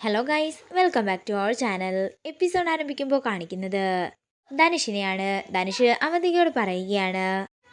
Hello guys welcome back to our channel episode ആരംഭിക്കുമ്പോൾ കാണിക്കുന്നത് ധനുഷിനെയാണ്. ധനുഷ് അവന്തികയോട് പറയുകയാണ്.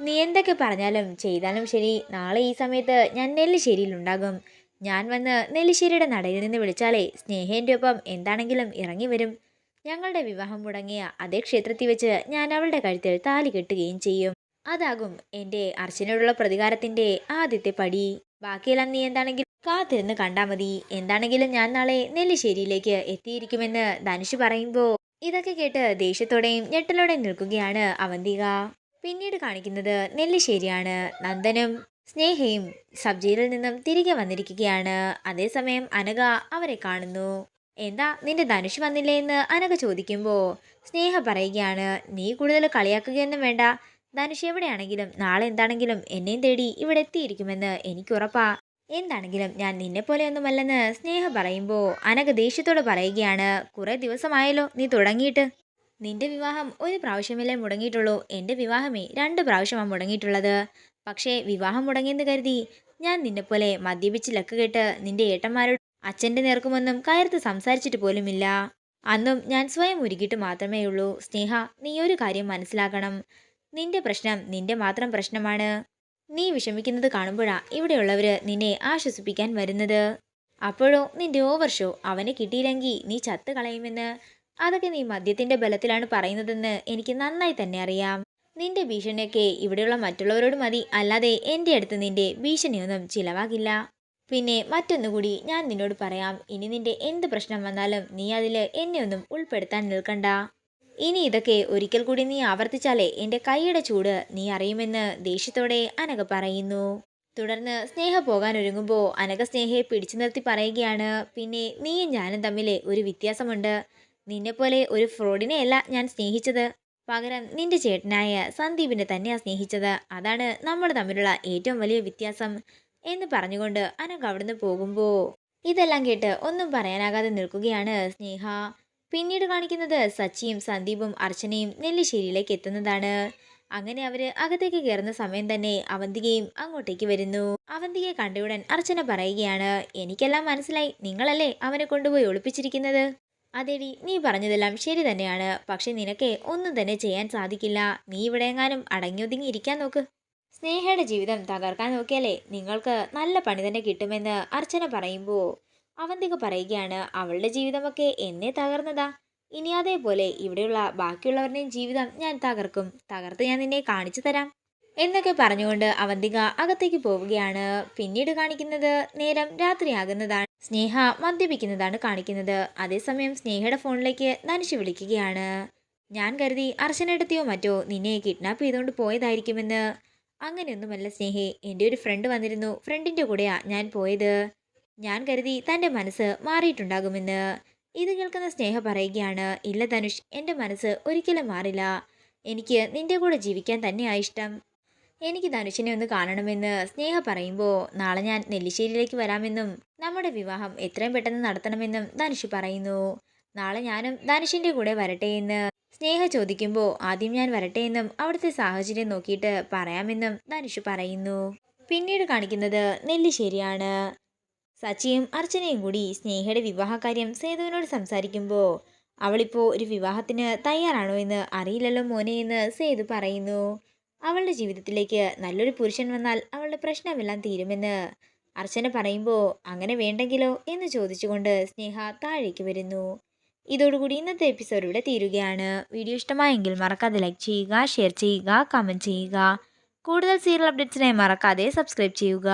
നീ എന്തൊക്കെ പറഞ്ഞാലും ചെയ്താലും ശരി നാളെ ഈ സമയത്ത് ഞാൻ നെല്ലിശ്ശേരിയിലുണ്ടാകും ഞാൻ വന്ന് നെല്ലിശ്ശേരിയുടെ നടയിൽ നിന്ന് വിളിച്ചാലേ സ്നേഹേന്റെ ഒപ്പം എന്താണെങ്കിലും ഇറങ്ങി വരും. ഞങ്ങളുടെ വിവാഹം മുടങ്ങിയ അതേ ക്ഷേത്രത്തിൽ വെച്ച് ഞാൻ അവളുടെ കഴുത്തിൽ താലി കെട്ടുകയും ചെയ്യും. അതാകും എന്റെ അർച്ചനയോടുള്ള പ്രതികാരത്തിന്റെ ആദ്യത്തെ പടി. ബാക്കിയെല്ലാം നീ എന്താണെങ്കിലും കാത്തിരുന്ന് കണ്ടാ മതി. എന്താണെങ്കിലും ഞാൻ നാളെ നെല്ലിശ്ശേരിയിലേക്ക് എത്തിയിരിക്കുമെന്ന് ധനുഷ് പറയുമ്പോൾ ഇതൊക്കെ കേട്ട് ദേഷ്യത്തോടെയും ഞെട്ടലോടെയും നിൽക്കുകയാണ് അവന്തിക. പിന്നീട് കാണിക്കുന്നത് നെല്ലിശ്ശേരിയാണ്. നന്ദനും സ്നേഹയും സബ് നിന്നും തിരികെ വന്നിരിക്കുകയാണ്. അതേസമയം അനഘ അവരെ കാണുന്നു. എന്താ നിന്റെ ധനുഷ് വന്നില്ലേ എന്ന് അനഘ ചോദിക്കുമ്പോൾ സ്നേഹ പറയുകയാണ്. നീ കൂടുതൽ കളിയാക്കുകയൊന്നും വേണ്ട. ധനുഷ് എവിടെയാണെങ്കിലും നാളെ എന്താണെങ്കിലും എന്നെയും തേടി ഇവിടെ എത്തിയിരിക്കുമെന്ന് എനിക്കുറപ്പാ എന്താണെങ്കിലും ഞാൻ നിന്നെ പോലെയൊന്നുമല്ലെന്ന് സ്നേഹ പറയുമ്പോൾ അനഘ ദേഷ്യത്തോട് പറയുകയാണ്. കുറേ ദിവസമായല്ലോ നീ തുടങ്ങിയിട്ട്. നിന്റെ വിവാഹം ഒരു പ്രാവശ്യമല്ലേ മുടങ്ങിയിട്ടുള്ളൂ. എന്റെ വിവാഹമേ രണ്ട് പ്രാവശ്യമാണ് മുടങ്ങിയിട്ടുള്ളത്. പക്ഷേ വിവാഹം മുടങ്ങിയെന്ന് കരുതി ഞാൻ നിന്നെപ്പോലെ മദ്യപിച്ച് ലക്ക് കേട്ട് നിന്റെ ഏട്ടന്മാരോട് അച്ഛന്റെ നേർക്കുമൊന്നും കയർത്ത് സംസാരിച്ചിട്ട് പോലുമില്ല. അന്നും ഞാൻ സ്വയം ഒരുക്കിയിട്ട് മാത്രമേ ഉള്ളൂ സ്നേഹ നീ ഒരു കാര്യം മനസ്സിലാക്കണം. നിന്റെ പ്രശ്നം നിന്റെ മാത്രം പ്രശ്നമാണ്. നീ വിഷമിക്കുന്നത് കാണുമ്പോഴാ ഇവിടെയുള്ളവർ നിന്നെ ആശ്വസിപ്പിക്കാൻ വരുന്നത്. അപ്പോഴോ നിന്റെ ഓവർ ഷോ അവനെ കിട്ടിയില്ലെങ്കിൽ നീ ചത്ത് കളയുമെന്ന്. അതൊക്കെ നീ മദ്യത്തിന്റെ ബലത്തിലാണ് പറയുന്നതെന്ന് എനിക്ക് നന്നായി തന്നെ അറിയാം. നിന്റെ ഭീഷണിയൊക്കെ ഇവിടെയുള്ള മറ്റുള്ളവരോട് മതി. അല്ലാതെ എന്റെ അടുത്ത് നിന്റെ ഭീഷണിയൊന്നും ചിലവാകില്ല. പിന്നെ മറ്റൊന്നുകൂടി ഞാൻ നിന്നോട് പറയാം. ഇനി നിന്റെ എന്ത് പ്രശ്നം വന്നാലും നീ അതിൽ എന്നെ ഒന്നും ഉൾപ്പെടുത്താൻ നിൽക്കണ്ട. ഇനി ഇതൊക്കെ ഒരിക്കൽ കൂടി നീ ആവർത്തിച്ചാലേ എന്റെ കൈയുടെ ചൂട് നീ അറിയുമെന്ന് ദേഷ്യത്തോടെ അനക പറയുന്നു. തുടർന്ന് സ്നേഹ പോകാൻ ഒരുങ്ങുമ്പോൾ അനക സ്നേഹയെ പിടിച്ചു നിർത്തി പറയുകയാണ് പിന്നെ നീയും ഞാനും തമ്മിൽ ഒരു വ്യത്യാസമുണ്ട്. നിന്നെപ്പോലെ ഒരു ഫ്രോഡിനെയല്ല ഞാൻ സ്നേഹിച്ചത്. പകരം നിന്റെ ചേട്ടനായ സന്ദീപിനെ തന്നെയാണ് സ്നേഹിച്ചത്. അതാണ് നമ്മൾ തമ്മിലുള്ള ഏറ്റവും വലിയ വ്യത്യാസം എന്ന് പറഞ്ഞുകൊണ്ട് അനഘ അവിടുന്ന് പോകുമ്പോൾ ഇതെല്ലാം കേട്ട് ഒന്നും പറയാനാകാതെ നിൽക്കുകയാണ് സ്നേഹ. പിന്നീട് കാണിക്കുന്നത് സച്ചിയും സന്ദീപും അർച്ചനയും നെല്ലിശ്ശേരിയിലേക്ക് എത്തുന്നതാണ്. അങ്ങനെ അവർ അകത്തേക്ക് കയറുന്ന സമയം തന്നെ അവന്തികയും അങ്ങോട്ടേക്ക് വരുന്നു. അവന്തികയെ കണ്ടയുടൻ അർച്ചന പറയുകയാണ് എനിക്കെല്ലാം മനസ്സിലായി. നിങ്ങളല്ലേ അവനെ കൊണ്ടുപോയി ഒളിപ്പിച്ചിരിക്കുന്നത്? അതെടി നീ പറഞ്ഞതെല്ലാം ശരി തന്നെയാണ്. പക്ഷെ നിനക്ക് ഒന്നും തന്നെ ചെയ്യാൻ സാധിക്കില്ല. നീ ഇവിടെ എങ്ങാനും അടങ്ങിയൊതുങ്ങി ഇരിക്കാൻ നോക്ക്. സ്നേഹയുടെ ജീവിതം തകർക്കാൻ നോക്കിയാലേ നിങ്ങൾക്ക് നല്ല പണി തന്നെ കിട്ടുമെന്ന് അർച്ചന പറയുമ്പോൾ അവന്തിക പറയുകയാണ് അവളുടെ ജീവിതമൊക്കെ എന്നെ തകർന്നതാ. ഇനി അതേപോലെ ഇവിടെയുള്ള ബാക്കിയുള്ളവരുടെയും ജീവിതം ഞാൻ തകർക്കും. തകർത്ത് ഞാൻ നിന്നെ കാണിച്ചു തരാം. എന്നൊക്കെ പറഞ്ഞുകൊണ്ട് അവന്തിക അകത്തേക്ക് പോവുകയാണ്. പിന്നീട് കാണിക്കുന്നത് നേരം രാത്രിയാകുന്നതാണ്. സ്നേഹ മദ്യപിക്കുന്നതാണ് കാണിക്കുന്നത്. അതേസമയം സ്നേഹയുടെ ഫോണിലേക്ക് ധനുഷ് വിളിക്കുകയാണ്. ഞാൻ കരുതി അർച്ചനെടുത്തിയോ മറ്റോ? നിന്നെ കിഡ്നാപ്പ് ചെയ്തുകൊണ്ട് പോയതായിരിക്കുമെന്ന്. അങ്ങനെയൊന്നുമല്ല സ്നേഹി. എന്റെ ഒരു ഫ്രണ്ട് വന്നിരുന്നു. ഫ്രണ്ടിന്റെ കൂടെയാ ഞാൻ പോയത്. ഞാൻ കരുതി തന്റെ മനസ്സ് മാറിയിട്ടുണ്ടാകുമെന്ന്. ഇത് കേൾക്കുന്ന സ്നേഹ പറയുകയാണ് ഇല്ല ധനുഷ് എന്റെ മനസ്സ് ഒരിക്കലും മാറില്ല. എനിക്ക് നിന്റെ കൂടെ ജീവിക്കാൻ തന്നെയാണ് ഇഷ്ടം. എനിക്ക് ധനുഷിനെ ഒന്ന് കാണണമെന്ന് സ്നേഹ പറയുമ്പോൾ നാളെ ഞാൻ നെല്ലിശ്ശേരിയിലേക്ക് വരാമെന്നും നമ്മുടെ വിവാഹം എത്രയും പെട്ടെന്ന് നടത്തണമെന്നും ധനുഷ് പറയുന്നു. നാളെ ഞാനും ധനുഷിന്റെ കൂടെ വരട്ടെ എന്ന് സ്നേഹ ചോദിക്കുമ്പോൾ ആദ്യം ഞാൻ വരട്ടെ എന്നും അവിടുത്തെ സാഹചര്യം നോക്കിയിട്ട് പറയാമെന്നും ധനുഷ് പറയുന്നു. പിന്നീട് കാണിക്കുന്നത് നെല്ലിശ്ശേരിയാണ്. സച്ചിയും അർച്ചനയും കൂടി സ്നേഹയുടെ വിവാഹകാര്യം സേതുവിനോട് സംസാരിക്കുമ്പോൾ അവളിപ്പോൾ ഒരു വിവാഹത്തിന് തയ്യാറാണോ എന്ന് അറിയില്ലല്ലോ മോനെ എന്ന് സേതു പറയുന്നു. അവളുടെ ജീവിതത്തിലേക്ക് നല്ലൊരു പുരുഷൻ വന്നാൽ അവളുടെ പ്രശ്നമെല്ലാം തീരുമെന്ന് അർച്ചന പറയുമ്പോൾ അങ്ങനെ വേണ്ടെങ്കിലോ എന്ന് ചോദിച്ചുകൊണ്ട് സ്നേഹ താഴേക്ക് വരുന്നു. ഇതോടുകൂടി ഇന്നത്തെ എപ്പിസോഡ് ഇവിടെ തീരുകയാണ്. വീഡിയോ ഇഷ്ടമായെങ്കിൽ മറക്കാതെ ലൈക്ക് ചെയ്യുക ഷെയർ ചെയ്യുക കമന്റ് ചെയ്യുക. കൂടുതൽ സീരിയൽ അപ്ഡേറ്റ്സിനായി മറക്കാതെ സബ്സ്ക്രൈബ് ചെയ്യുക.